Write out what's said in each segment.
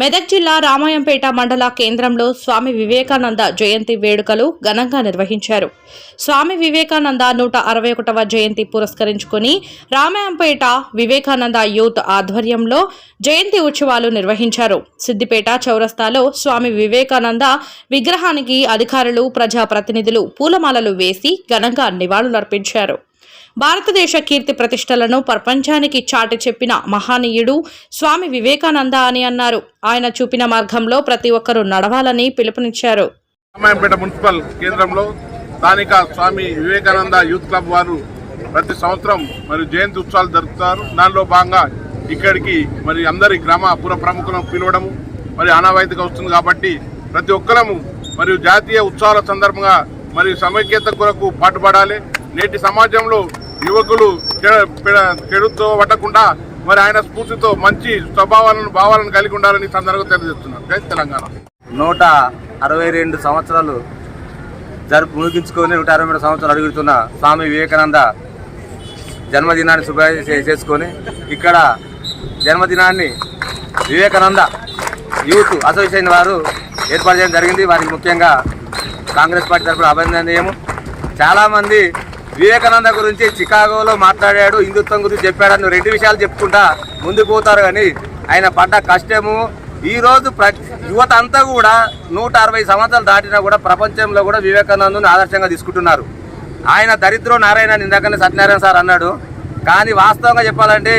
మెదక్ జిల్లా రామాయంపేట మండల కేంద్రంలో స్వామి వివేకానంద జయంతి వేడుకలు ఘనంగా నిర్వహించారు. స్వామి వివేకానంద నూట అరవై ఒకటవ జయంతి పురస్కరించుకుని రామాయంపేట వివేకానంద యూత్ ఆధ్వర్యంలో జయంతి ఉత్సవాలు నిర్వహించారు. సిద్దిపేట చౌరస్తాలో స్వామి వివేకానంద విగ్రహానికి అధికారులు ప్రజాప్రతినిధులు పూలమాలలు వేసి ఘనంగా నివాళులర్పించారు. భారతదేశ కీర్తి ప్రతిష్టలను ప్రపంచానికి చాటి చెప్పిన మహానీయుడు స్వామి వివేకానంద అని అన్నారు. ఆయన చూపిన మార్గంలో ప్రతి ఒక్కరూ నడవాలని పిలుపునిచ్చారు. రామాయంపేట మున్సిపల్ కేంద్రంలో స్థానిక స్వామి వివేకానంద యూత్ క్లబ్ వారు ప్రతి సంవత్సరం మరి జయంతి ఉత్సవాలు జరుపుతారు. దానిలో భాగంగా ఇక్కడికి మరి అందరి గ్రామ పుర ప్రముఖులను పిలవడము మరి ఆనవాయితీగా వస్తుంది కాబట్టి ప్రతి ఒక్కరము మరియు జాతీయ ఉత్సవాల సందర్భంగా మరియు సమైక్యత కొరకు పాటుపడాలి. నేటి సమాజంలో యువకులు చె- చెడుతో పట్టకుండా మరి ఆయన స్ఫూర్తితో మంచి స్వభావాలను భావాలను కలిగి ఉండాలని సందర్భంగా తెలియజేస్తున్నారు. జై తెలంగాణ. నూట అరవై రెండు సంవత్సరాలు జరుపు ముగించుకొని నూట అరవై రెండు సంవత్సరాలు అడుగుతున్న స్వామి వివేకానంద జన్మదినాన్ని శుభ చేసుకొని ఇక్కడ జన్మదినాన్ని వివేకానంద యూత్ అసోసియేషన్ వారు ఏర్పాటు చేయడం జరిగింది. వారికి ముఖ్యంగా కాంగ్రెస్ పార్టీ తరఫున అభినందనీయము. చాలామంది వివేకానంద గురించి చికాగోలో మాట్లాడాడు హిందుత్వం గురించి చెప్పాడని రెండు విషయాలు చెప్పుకుంటా ముందుకు పోతారు కానీ ఆయన పడ్డ కష్టము. ఈ రోజు ప్ర యువత అంతా కూడా నూట అరవై సంవత్సరాలు దాటినా కూడా ప్రపంచంలో కూడా వివేకానందను ఆదర్శంగా తీసుకుంటున్నారు. ఆయన దరిద్రో నారాయణ ఇందాకనే సత్యనారాయణ సార్ అన్నాడు. కానీ వాస్తవంగా చెప్పాలంటే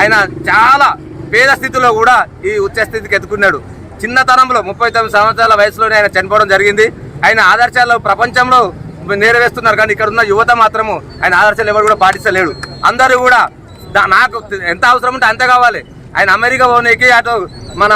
ఆయన చాలా పేద స్థితిలో కూడా ఈ ఉచ్చ స్థితికి ఎత్తుకున్నాడు. చిన్నతనంలో ముప్పై తొమ్మిది సంవత్సరాల వయసులోనే ఆయన చనిపోవడం జరిగింది. ఆయన ఆదర్శాల్లో ప్రపంచంలో నెరవేరుస్తున్నారు కానీ ఇక్కడ ఉన్న యువత మాత్రము ఆయన ఆదర్శాలు ఎవరు కూడా పాటిస్తలేడు. అందరూ కూడా నాకు ఎంత అవసరం ఉంటే అంతే కావాలి. ఆయన అమెరికా పోనీకి అటు మన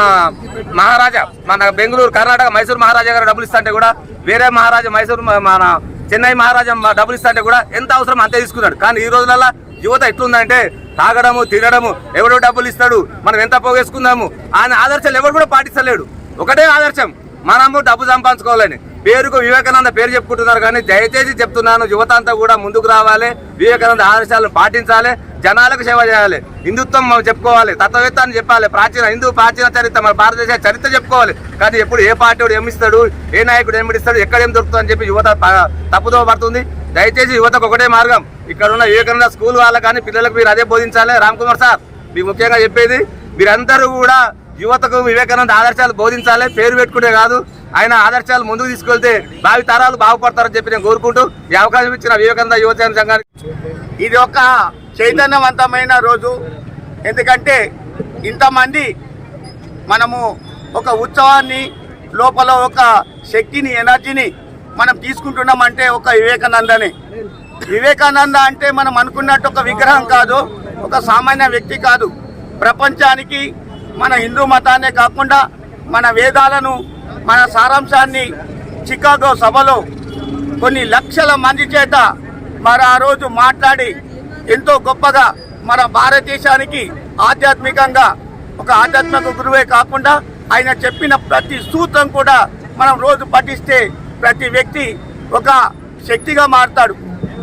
మహారాజా మన బెంగళూరు కర్ణాటక మైసూరు మహారాజా గారు డబ్బులు ఇస్తుంటే కూడా వేరే మహారాజా మైసూరు మన చెన్నై మహారాజా డబ్బులు ఇస్తుంటే కూడా ఎంత అవసరం అంతే తీసుకున్నాడు. కానీ ఈ రోజులలో యువత ఎట్లుందంటే తాగడము తినడము ఎవడో డబ్బులు ఇస్తాడు మనం ఎంత పోగేసుకుందాము ఆయన ఆదర్శాలు ఎవరు కూడా పాటిస్తలేడు. ఒకటే ఆదర్శం మనము డబ్బు సంపాదించుకోవాలని. పేరుకు వివేకానంద పేరు చెప్పుకుంటున్నారు కానీ దయచేసి చెప్తున్నాను యువత అంతా కూడా ముందుకు రావాలి వివేకానంద ఆదర్శాలను పాటించాలి జనాలకు సేవ చేయాలి హిందుత్వం మనం చెప్పుకోవాలి తత్వవేత్తాన్ని చెప్పాలి ప్రాచీన హిందూ ప్రాచీన చరిత్ర మన భారతదేశ చరిత్ర చెప్పుకోవాలి. కానీ ఎప్పుడు ఏ పార్టీ ఏమిస్తాడు ఏ నాయకుడు ఏమిడిస్తాడు ఎక్కడ ఏం దొరుకుతుంది అని చెప్పి యువత తప్పుదో పడుతుంది. దయచేసి యువతకు ఒకటే మార్గం ఇక్కడ ఉన్న వివేకానంద స్కూల్ వాళ్ళ కానీ పిల్లలకు మీరు అదే బోధించాలి. రామ్ కుమార్ సార్ మీకు ముఖ్యంగా చెప్పేది మీరందరూ కూడా యువతకు వివేకానంద ఆదర్శాలు బోధించాలి పేరు పెట్టుకుంటే కాదు ఆయన ఆదర్శాలు ముందుకు తీసుకెళ్తే భావి తరాలు బాగుపడతారని చెప్పి నేను కోరుకుంటూ ఈ అవకాశం ఇచ్చిన వివేకానంద యువజన సంఘానికి ఇది ఒక చైతన్యవంతమైన రోజు. ఎందుకంటే ఇంతమంది మనము ఒక ఉత్సవాన్ని లోపల ఒక శక్తిని ఎనర్జీని మనం తీసుకుంటున్నామంటే ఒక వివేకానందనే. వివేకానంద అంటే మనం అనుకున్నట్టు ఒక విగ్రహం కాదు ఒక సామాన్య వ్యక్తి కాదు. ప్రపంచానికి మన హిందూ మతాన్నే కాకుండా మన వేదాలను మన సారాంశాన్ని చికాగో సభలో కొన్ని లక్షల మంది చేత మరి ఆ రోజు మాట్లాడి ఎంతో గొప్పగా మన భారతదేశానికి ఆధ్యాత్మికంగా ఒక ఆధ్యాత్మిక గురువే కాకుండా ఆయన చెప్పిన ప్రతి సూత్రం కూడా మనం రోజు పఠిస్తే ప్రతి వ్యక్తి ఒక శక్తిగా మారుతాడు.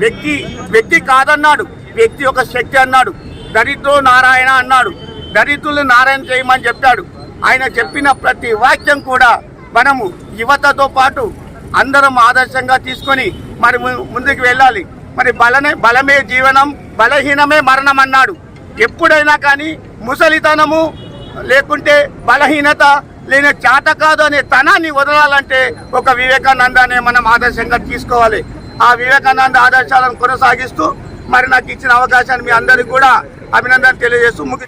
వ్యక్తి వ్యక్తి కాదన్నాడు. వ్యక్తి ఒక శక్తి అన్నాడు. దరిద్రో నారాయణ అన్నాడు. దరిద్రులు నారాయణ చేయమని చెప్పాడు. ఆయన చెప్పిన ప్రతి వాక్యం కూడా మనము యువతతో పాటు అందరం ఆదర్శంగా తీసుకొని మరి ము- ముందుకు వెళ్ళాలి. మరి బలనే బలమే జీవనం బలహీనమే మరణం అన్నాడు. ఎప్పుడైనా కానీ ముసలితనము లేకుంటే బలహీనత లేని చాట కాదు అనే తనాన్ని వదలాలంటే ఒక వివేకానందాన్ని మనం ఆదర్శంగా తీసుకోవాలి. ఆ వివేకానంద ఆదర్శాలను కొనసాగిస్తూ మరి నాకు ఇచ్చిన అవకాశాన్ని మీ అందరికీ కూడా అభినందన తెలియజేస్తూ ముగి